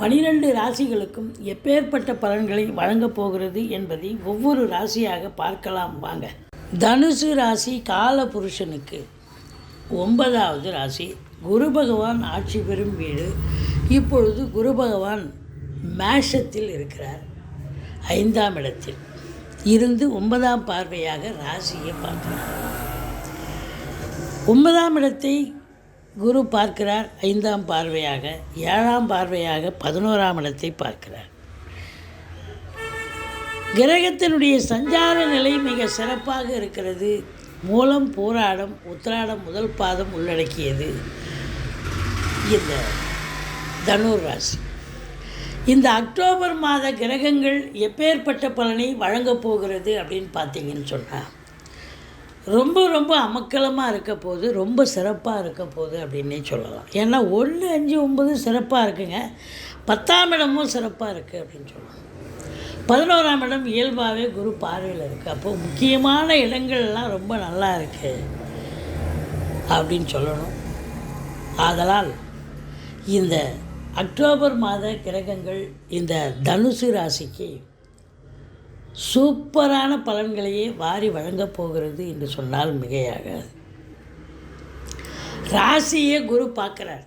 பனிரெண்டு ராசிகளுக்கும் எப்பேற்பட்ட பலன்களை வழங்கப் போகிறது என்பதை ஒவ்வொரு ராசியாக பார்க்கலாம் வாங்க. தனுசு ராசி கால புருஷனுக்கு ஒன்பதாவது ராசி. குரு பகவான் ஆட்சி பெறும் வீடு. இப்பொழுது குரு பகவான் மேஷத்தில் இருக்கிறார். ஐந்தாம் இடத்தில் இருந்து ஒன்பதாம் பார்வையாக ராசியை பார்க்கிறார் ஒன்பதாம் இடத்தை குரு பார்க்கிறார் ஐந்தாம் பார்வையாக ஏழாம் பார்வையாக பதினோராம் இடத்தை பார்க்கிறார். கிரகத்தினுடைய சஞ்சார நிலை மிக சிறப்பாக இருக்கிறது. மூலம் போராடம் உத்திராடம் முதல் பாதம் உள்ளடக்கியது. இந்த தனுர் ராசி. இந்த அக்டோபர் மாத கிரகங்கள் எப்பேற்பட்ட பலனை வழங்கப் போகிறது அப்படின்னு பார்த்தீங்கன்னு சொன்னால் ரொம்ப ரொம்ப அமக்கலமாக இருக்க போது ரொம்ப சிறப்பாக இருக்க போகுது அப்படின்னே சொல்லலாம். ஏன்னா ஒன்று அஞ்சு ஒம்பது சிறப்பாக இருக்குங்க. பத்தாம் இடமும் சிறப்பாக இருக்குது அப்படின்னு சொல்லலாம். பதினோராம் இடம் இயல்பாகவே குரு பார்வையில் இருக்குது அப்போது முக்கியமான இடங்கள்லாம் ரொம்ப நல்லா இருக்குது அப்படின்னு சொல்லணும். ஆதலால் இந்த அக்டோபர் மாத கிரகங்கள் இந்த தனுசு ராசிக்கு சூப்பரான பலன்களையே வாரி வழங்கப் போகிறது என்று சொன்னால் மிகையாகாது. ராசியை குரு பார்க்குறார்.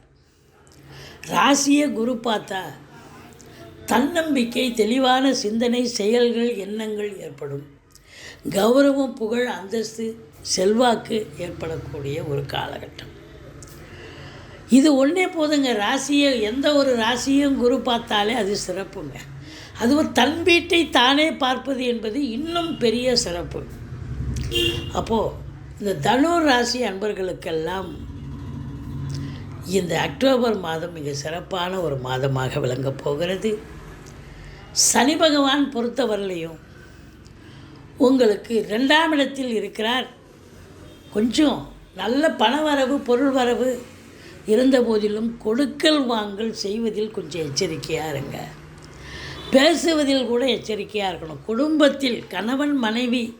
ராசியை குரு பார்த்தா தன்னம்பிக்கை தெளிவான சிந்தனை செயல்கள் எண்ணங்கள் ஏற்படும். கௌரவம் புகழ் அந்தஸ்து செல்வாக்கு ஏற்படக்கூடிய ஒரு காலகட்டம். இது ஒன்றே போதுங்க. ராசியை எந்த ஒரு ராசியும் குரு பார்த்தாலே அது சிறப்புங்க. அதுவும் தன் வீட்டை தானே பார்ப்பது என்பது இன்னும் பெரிய சிறப்பு. அப்போது இந்த தனுர் ராசி அன்பர்களுக்கெல்லாம் இந்த அக்டோபர் மாதம் மிக சிறப்பான ஒரு மாதமாக விளங்கப் போகிறது. சனி பகவான் பொறுத்தவரையிலையும் உங்களுக்கு ரெண்டாம் இடத்தில் இருக்கிறார். கொஞ்சம் நல்ல பண வரவு பொருள் வரவு இருந்த போதிலும் கொடுக்கல் வாங்கல் செய்வதில் கொஞ்சம் எச்சரிக்கையாக இருங்க. பேசுவதில் கூட எச்சரிக்கையாக இருக்கணும். குடும்பத்தில் கணவன் மனைவி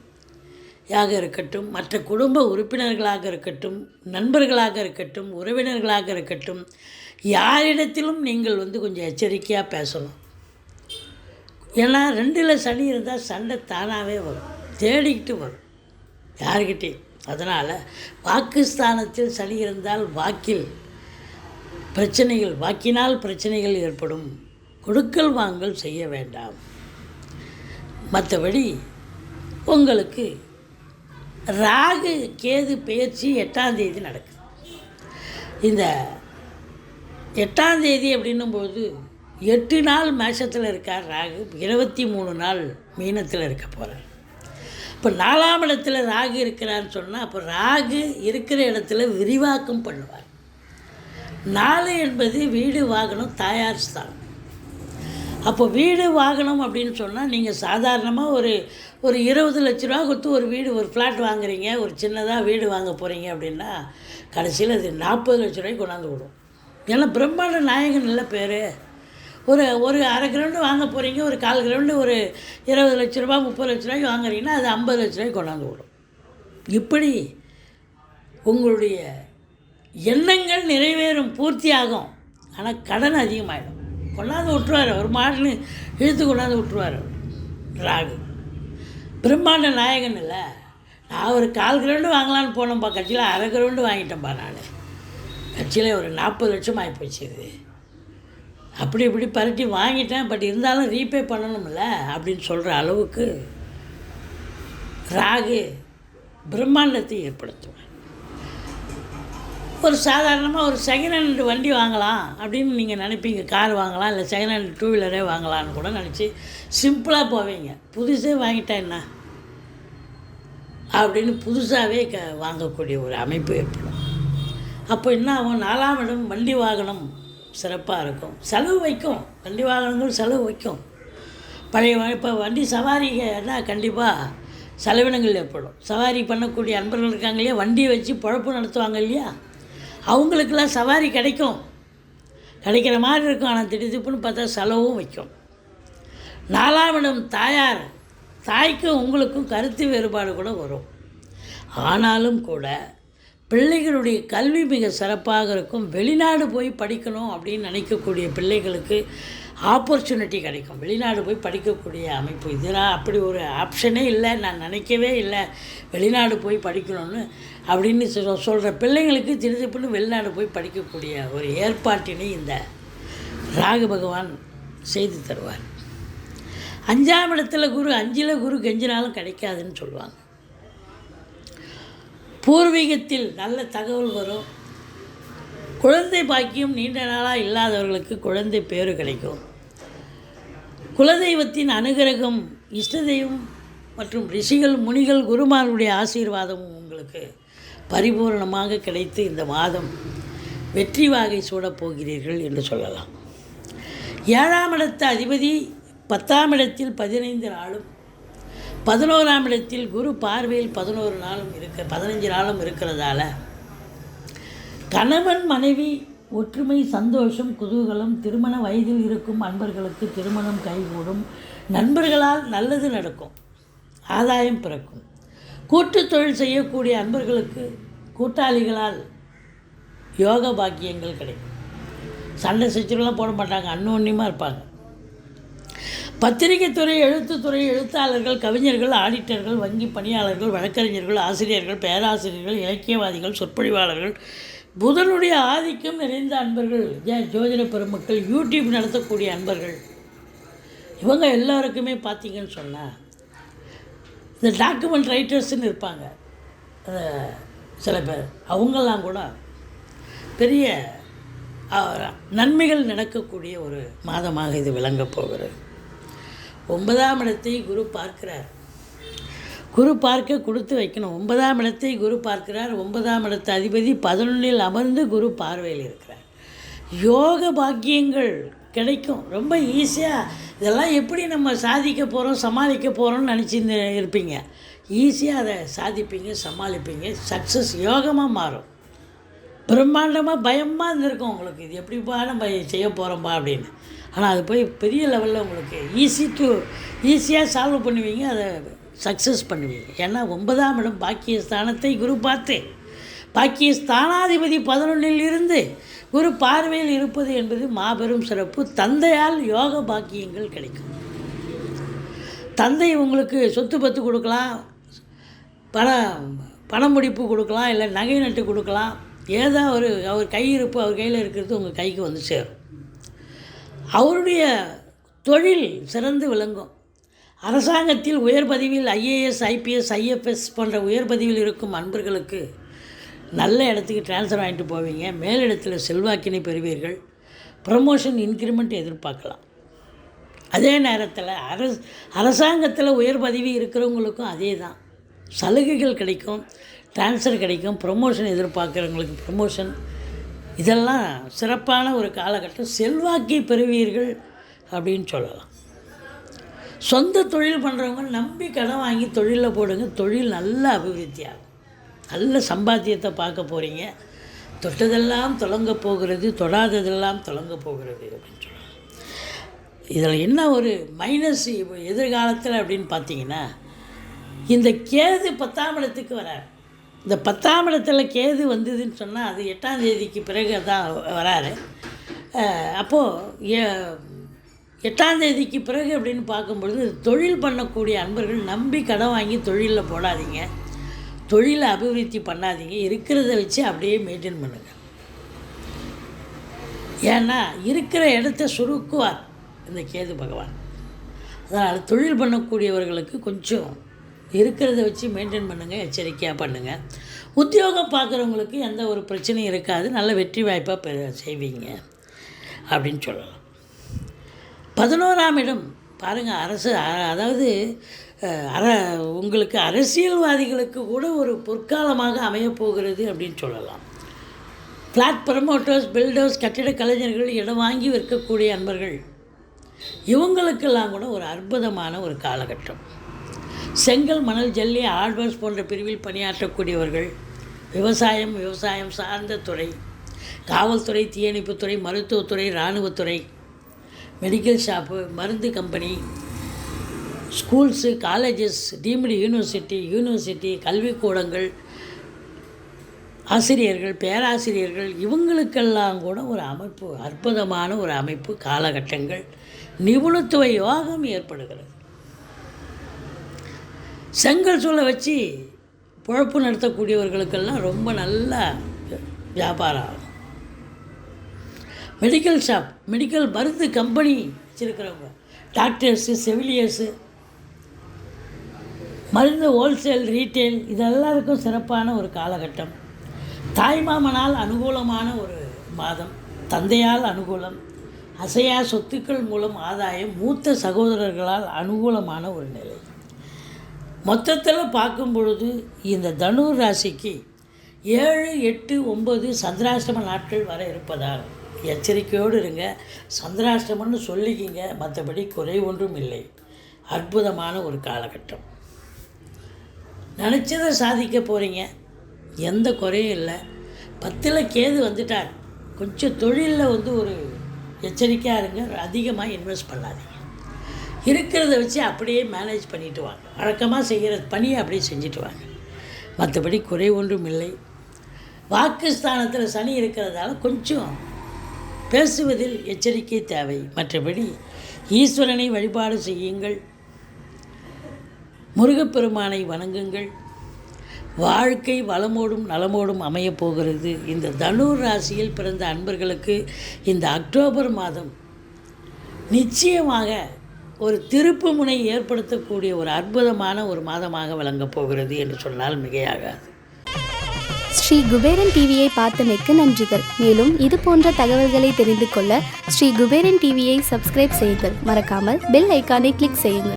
யாக இருக்கட்டும் மற்ற குடும்ப உறுப்பினர்களாக இருக்கட்டும் நண்பர்களாக இருக்கட்டும் உறவினர்களாக இருக்கட்டும் யாரிடத்திலும் நீங்கள் வந்து கொஞ்சம் எச்சரிக்கையாக பேசணும். ஏன்னா ரெண்டில் சனி இருந்தால் சண்டை தானாகவே வரும். தேடிக்கிட்டு வரும். யார்கிட்டையும். அதனால் வாக்குஸ்தானத்தில் சனி இருந்தால் வாக்கில் பிரச்சனைகள் வாக்கினால் பிரச்சனைகள் ஏற்படும். கொடுக்கல் வாங்கல் செய்ய வேண்டாம். மற்றபடி உங்களுக்கு ராகு கேது பயிற்சி எட்டாம் தேதி நடக்குது. இந்த எட்டாம் தேதி அப்படின்னும்போது எட்டு நாள் மேஷத்தில் இருக்கார் ராகு இருபத்தி மூணு நாள் மீனத்தில் இருக்க போகிறார் இப்போ நாலாம் இடத்துல ராகு இருக்கிறான்னு சொன்னால் அப்போ ராகு இருக்கிற இடத்துல விரிவாக்கம் பண்ணுவார். நாலு என்பது வீடு வாகனம் தாயார் ஸ்தானம். அப்போ வீடு வாகனம் அப்படின்னு சொன்னால் நீங்கள் சாதாரணமாக ஒரு ஒரு இருபது லட்ச ரூபா கொடுத்து ஒரு வீடு ஒரு ஃப்ளாட் வாங்குறீங்க ஒரு சின்னதாக வீடு வாங்க போகிறீங்க அப்படின்னா கடைசியில் அது நாற்பது லட்ச ரூபாய்க்கு கொண்டாந்து விடும். ஏன்னா பிரம்மாண்ட நாயகன் நல்ல பேர். ஒரு ஒரு அரை கிரவுண்டு வாங்க போகிறீங்க ஒரு கால் கிரவுண்டு ஒரு இருபது லட்ச ரூபா முப்பது லட்ச ரூபாய்க்கு வாங்குறீங்கன்னா அது ஐம்பது லட்ச ரூபாய்க்கு கொண்டாந்து விடும். இப்படி உங்களுடைய எண்ணங்கள் நிறைவேறும் பூர்த்தியாகும். ஆனால் கடன் அதிகமாகிடும் கொண்டாந்து விட்டுருவார் ஒரு மாடலு இழுத்து கொண்டாந்து விட்டுருவார் ராகு. பிரம்மாண்ட நாயகன் இல்லை. நான் ஒரு கால் கிரவுண்டு வாங்கலான்னு போனோம்ப்பா கட்சியில் அரை கிரவுண்டு வாங்கிட்டேன்ப்பா நான். கட்சியில் ஒரு நாற்பது லட்சம் ஆகிப்போச்சு இது. அப்படி இப்படி பரட்டி வாங்கிட்டேன். பட் இருந்தாலும் ரீபே பண்ணணும்ல அப்படின்னு சொல்கிற அளவுக்கு ராகு பிரம்மாண்டத்தை ஏற்படுத்துவேன் ஒரு சாதாரணமாக ஒரு செகண்ட் ஹேண்ட் வண்டி வாங்கலாம் அப்படின்னு நீங்கள் நினைப்பீங்க. கார் வாங்கலாம் இல்லை செகண்ட் ஹேண்ட் டூ வீலரே வாங்கலாம்னு கூட நினச்சி சிம்பிளாக போவீங்க. புதுசே வாங்கிட்டேன் என்ன? அப்படின்னு புதுசாகவே க வாங்கக்கூடிய ஒரு அமைப்பு ஏற்படும். அப்போ என்ன ஆகும்? நாலாம் இடம் வண்டி வாகனம் சிறப்பாக இருக்கும். செலவு வைக்கும். வண்டி வாகனங்கள் செலவு வைக்கும். பழைய இப்போ வண்டி சவாரினா கண்டிப்பாக செலவினங்கள் ஏற்படும். சவாரி பண்ணக்கூடிய அன்பர்கள் இருக்காங்க இல்லையா? வண்டியை வச்சு பழப்பு நடத்துவாங்க இல்லையா? அவங்களுக்கெல்லாம் சவாரி கிடைக்கும். கிடைக்கிற மாதிரி இருக்கும். ஆனால் திடீர்னு பார்த்தா செலவும் வைக்கும். நாலாவிடம் தாயார். தாய்க்கும் உங்களுக்கும் கருத்து வேறுபாடு கூட வரும். ஆனாலும் கூட பிள்ளைகளுடைய கல்வி மிக சிறப்பாக இருக்கும். வெளிநாடு போய் படிக்கணும் அப்படின்னு நினைக்கக்கூடிய பிள்ளைகளுக்கு ஆப்பர்ச்சுனிட்டி கிடைக்கும். வெளிநாடு போய் படிக்கக்கூடிய அமைப்பு. இதெல்லாம் அப்படி ஒரு ஆப்ஷனே இல்லை. நான் நினைக்கவே இல்லை. வெளிநாடு போய் படிக்கணும்னு அப்படின்னு சொல் சொல்கிற பிள்ளைங்களுக்கு திருதிப்புன்னு வெளிநாடு போய் படிக்கக்கூடிய ஒரு ஏற்பாட்டினை இந்த ராகு பகவான் செய்து தருவார். அஞ்சாம் இடத்துல குரு அஞ்சில் குரு கெஞ்சினாலும் கிடைக்காதுன்னு சொல்லுவாங்க. பூர்வீகத்தில் நல்ல தகவல் வரும். குழந்தை பாக்கியம் நீண்ட நாளாக இல்லாதவர்களுக்கு குழந்தை பேரு கிடைக்கும். குலதெய்வத்தின் அனுகிரகம் இஷ்ட தெய்வம் மற்றும் ரிஷிகள் முனிகள் குருமார்களுடைய ஆசீர்வாதமும் உங்களுக்கு பரிபூரணமாக கிடைத்து இந்த மாதம் வெற்றி வாகை சூடப் போகிறீர்கள் என்று சொல்லலாம். ஏழாம் இடத்து அதிபதி பத்தாம் இடத்தில் பதினைந்து நாளும் பதினோராம் இடத்தில் குரு பார்வையில் பதினோரு நாளும் இருக்க பதினஞ்சு நாளும் இருக்கிறதால கணவன் மனைவி ஒற்றுமை சந்தோஷம் குதூகலம் திருமண வயதில் இருக்கும் அன்பர்களுக்கு திருமணம் கைகூடும். நண்பர்களால் நல்லது நடக்கும். ஆதாயம் பிறக்கும். கூட்டு தொழில் செய்யக்கூடிய அன்பர்களுக்கு கூட்டாளிகளால் யோக பாக்கியங்கள் கிடைக்கும். சண்டை சச்சரவுலாம் போட மாட்டாங்க அன்னோன்னியமாக இருப்பாங்க. பத்திரிகைத்துறை எழுத்துத்துறை எழுத்தாளர்கள் கவிஞர்கள் ஆடிட்டர்கள் வங்கி பணியாளர்கள் வழக்கறிஞர்கள் ஆசிரியர்கள் பேராசிரியர்கள் இலக்கியவாதிகள் சொற்பொழிவாளர்கள் புதனுடைய ஆதிக்கம் நிறைந்த அன்பர்கள் ஜோதிட பெருமக்கள் யூடியூப் நடத்தக்கூடிய அன்பர்கள். இவங்க எல்லாருக்குமே பார்த்தீங்கன்னு சொன்னால் இந்த டாக்குமெண்ட் ரைட்டர்ஸ்னு இருப்பாங்க. சில பேர். அவங்கெல்லாம் கூட பெரிய நன்மைகள் நடக்கக்கூடிய ஒரு மாதமாக இது விளங்கப் போகிறது. ஒன்பதாம் இடத்தை குரு பார்க்கிறார். குரு பார்க்க கொடுத்து வைக்கணும். ஒன்பதாம் இடத்தை குரு பார்க்கிறார். ஒன்பதாம் இடத்து அதிபதி பதினொன்றில் அமர்ந்து குரு பார்வையில் இருக்கிறார். யோக பாக்கியங்கள் கிடைக்கும். ரொம்ப ஈஸியாக இதெல்லாம் எப்படி நம்ம சாதிக்க போகிறோம் சமாளிக்க போகிறோம்னு நினச்சி இருப்பீங்க. ஈஸியாக அதை சாதிப்பீங்க சமாளிப்பீங்க. சக்ஸஸ் யோகமாக மாறும். பிரம்மாண்டமாக பயமாக இருந்திருக்கும் உங்களுக்கு. இது எப்படிப்பா நம்ம செய்ய போகிறோம்பா அப்படின்னு. ஆனால் அது போய் பெரிய லெவலில் உங்களுக்கு ஈஸி டு ஈஸியாக சால்வ் பண்ணுவீங்க அதை சக்ஸஸ் பண்ணுவீங்க. ஏன்னா ஒன்பதாம் இடம் பாக்கியஸ்தானத்தை குரு பார்த்து. பாக்கியஸ்தானாதிபதி பதினொன்றில் இருந்து குரு பார்வையில் இருப்பது என்பது மாபெரும் சிறப்பு. தந்தையால் யோக பாக்கியங்கள் கிடைக்கும். தந்தை உங்களுக்கு சொத்து பத்து கொடுக்கலாம் பணம் பணம் முடிப்பு கொடுக்கலாம் இல்லை நகை நட்டு கொடுக்கலாம். ஏதோ ஒரு அவர் கையிருப்பு அவர் கையில் இருக்கிறது உங்கள் கைக்கு வந்து சேரும். அவருடைய தொழில் சிறந்து விளங்கும். அரசாங்கத்தில் உயர் பதவியில் ஐஏஎஸ் ஐபிஎஸ் ஐஎஃப்எஸ் போன்ற உயர் பதவியில் இருக்கும் அன்பர்களுக்கு நல்ல இடத்துக்கு ட்ரான்ஸ்ஃபர் வாங்கிட்டு போவீங்க. மேலிடத்தில் செல்வாக்கினை பெறுவீர்கள். ப்ரமோஷன் இன்க்ரிமெண்ட் எதிர்பார்க்கலாம். அதே நேரத்தில் அரசு அரசாங்கத்தில் உயர் பதவி இருக்கிறவங்களுக்கும் அதே தான் சலுகைகள் கிடைக்கும் ட்ரான்ஸ்ஃபர் கிடைக்கும் ப்ரொமோஷன் எதிர்பார்க்குறவங்களுக்கு ப்ரொமோஷன் இதெல்லாம் சிறப்பான ஒரு காலகட்டம். செல்வாக்கை பெறுவீர்கள் அப்படின்னு சொல்லலாம். சொந்த தொழில் பண்ணுறவங்க நம்பி கடன் வாங்கி தொழிலில் போடுங்க. தொழில் நல்ல அபிவிருத்தி ஆகும் நல்ல சம்பாத்தியத்தை பார்க்க போகிறீங்க தொட்டதெல்லாம் தொடங்க போகிறது தொடாததெல்லாம் தொடங்க போகிறது அப்படின்னு சொல்லுவாங்க இதில் என்ன ஒரு மைனஸ் எதிர்காலத்தில் அப்படின்னு பார்த்தீங்கன்னா இந்த கேது பத்தாம் இடத்துக்கு வரார். இந்த பத்தாம் இடத்துல கேது வந்ததுன்னு சொன்னால் அது எட்டாம் தேதிக்கு பிறகு தான் வராரு. அப்போது எட்டாம் தேதிக்கு பிறகு அப்படின்னு பார்க்கும்பொழுது தொழில் பண்ணக்கூடிய அன்பர்கள் நம்பி கடன் வாங்கி தொழிலில் போடாதீங்க. தொழிலை அபிவிருத்தி பண்ணாதீங்க. இருக்கிறத வச்சு அப்படியே மெயின்டைன் பண்ணுங்கள் ஏன்னா இருக்கிற இடத்த சுருக்குவார் இந்த கேது பகவான். அதனால் தொழில் பண்ணக்கூடியவர்களுக்கு கொஞ்சம் இருக்கிறத வச்சு மெயின்டைன் பண்ணுங்கள் எச்சரிக்கையாக பண்ணுங்கள் உத்தியோகம் பார்க்குறவங்களுக்கு எந்த ஒரு பிரச்சனையும் இருக்காது. நல்ல வெற்றி வாய்ப்பாக பெ செய்வீங்க அப்படின்னு சொல்லலாம். பதினோராம் இடம் பாருங்கள் அரசு அதாவது அர உங்களுக்கு அரசியல்வாதிகளுக்கு கூட ஒரு பொற்காலமாக அமையப்போகிறது அப்படின்னு சொல்லலாம். ஃப்ளாட் ப்ரமோட்டர்ஸ் பில்டர்ஸ் கட்டிட கலைஞர்கள் இடம் வாங்கி விற்கக்கூடிய அன்பர்கள் இவங்களுக்கெல்லாம் கூட ஒரு அற்புதமான ஒரு காலகட்டம். செங்கல் மணல் ஜல்லி ஆழ்வர்ஸ் போன்ற பிரிவில் பணியாற்றக்கூடியவர்கள் விவசாயம் விவசாயம் சார்ந்த துறை காவல்துறை தீயணைப்புத்துறை மருத்துவத்துறை இராணுவத்துறை மெடிக்கல் ஷாப்பு மருந்து company schools colleges deemed university university கல்விக்கூடங்கள் ஆசிரியர்கள் பேராசிரியர்கள் இவங்களுக்கெல்லாம் கூட ஒரு அமைப்பு அற்புதமான ஒரு அமைப்பு காலகட்டங்கள். நிபுணத்துவ யோகம் ஏற்படுகிறது. செங்கல் சூளை வச்சு பொழப்பு நடத்தக்கூடியவர்களுக்கெல்லாம் ரொம்ப நல்ல வியாபாரம் ஆகும். மெடிக்கல் ஷாப் மெடிக்கல் மருந்து கம்பெனி வச்சுருக்கிறவங்க. டாக்டர்ஸு செவிலியர்ஸு மருந்து ஹோல்சேல் ரீட்டெயில் இதெல்லாருக்கும் சிறப்பான ஒரு காலகட்டம். தாய்மாமனால் அனுகூலமான ஒரு மாதம். தந்தையால் அனுகூலம். அசையா சொத்துக்கள் மூலம் ஆதாயம். மூத்த சகோதரர்களால் அனுகூலமான ஒரு நிலை. மொத்தத்தில் பார்க்கும் பொழுது இந்த தனுர் ராசிக்கு ஏழு எட்டு ஒம்பது சந்திராஷ்டம நாட்கள் வர இருப்பதால் எச்சரிக்கையோடு இருங்க. சந்திராஷ்டமம்னு சொல்லிக்கிங்க. மற்றபடி குறை ஒன்றும் இல்லை. அற்புதமான ஒரு காலகட்டம். நினச்சதை சாதிக்க போகிறீங்க எந்த குறையும் இல்லை. பத்தில் கேது வந்துட்டார். கொஞ்சம் தொழிலில் வந்து ஒரு எச்சரிக்கையாக இருங்க. அதிகமாக இன்வெஸ்ட் பண்ணாதீங்க. இருக்கிறத வச்சு அப்படியே மேனேஜ் பண்ணிட்டு வாங்க. வழக்கமாக செய்கிற பணியை அப்படியே செஞ்சுட்டு வாங்க. மற்றபடி குறை ஒன்றும் இல்லை. வாக்குஸ்தானத்தில் சனி இருக்கிறதால கொஞ்சம் பேசுவதில் எச்சரிக்கை தேவை. மற்றபடி ஈஸ்வரனை வழிபாடு செய்யுங்கள். முருகப்பெருமானை வணங்குங்கள். வாழ்க்கை வளமோடும் நலமோடும் அமையப் போகிறது. இந்த தனுர் ராசியில் பிறந்த அன்பர்களுக்கு இந்த அக்டோபர் மாதம் நிச்சயமாக ஒரு திருப்பு முனை ஏற்படுத்தக்கூடிய ஒரு அற்புதமான ஒரு மாதமாக விளங்கப் போகிறது என்று சொன்னால் மிகையாகாது. ஸ்ரீ குபேரன் டிவியை பார்த்தமைக்கு நன்றிகள். மேலும் இது போன்ற தகவல்களை தெரிந்து கொள்ள ஸ்ரீ குபேரன் டிவியை சப்ஸ்கிரைப் செய்யுங்கள். மறக்காமல் பெல் ஐக்கானை கிளிக் செய்யுங்கள்.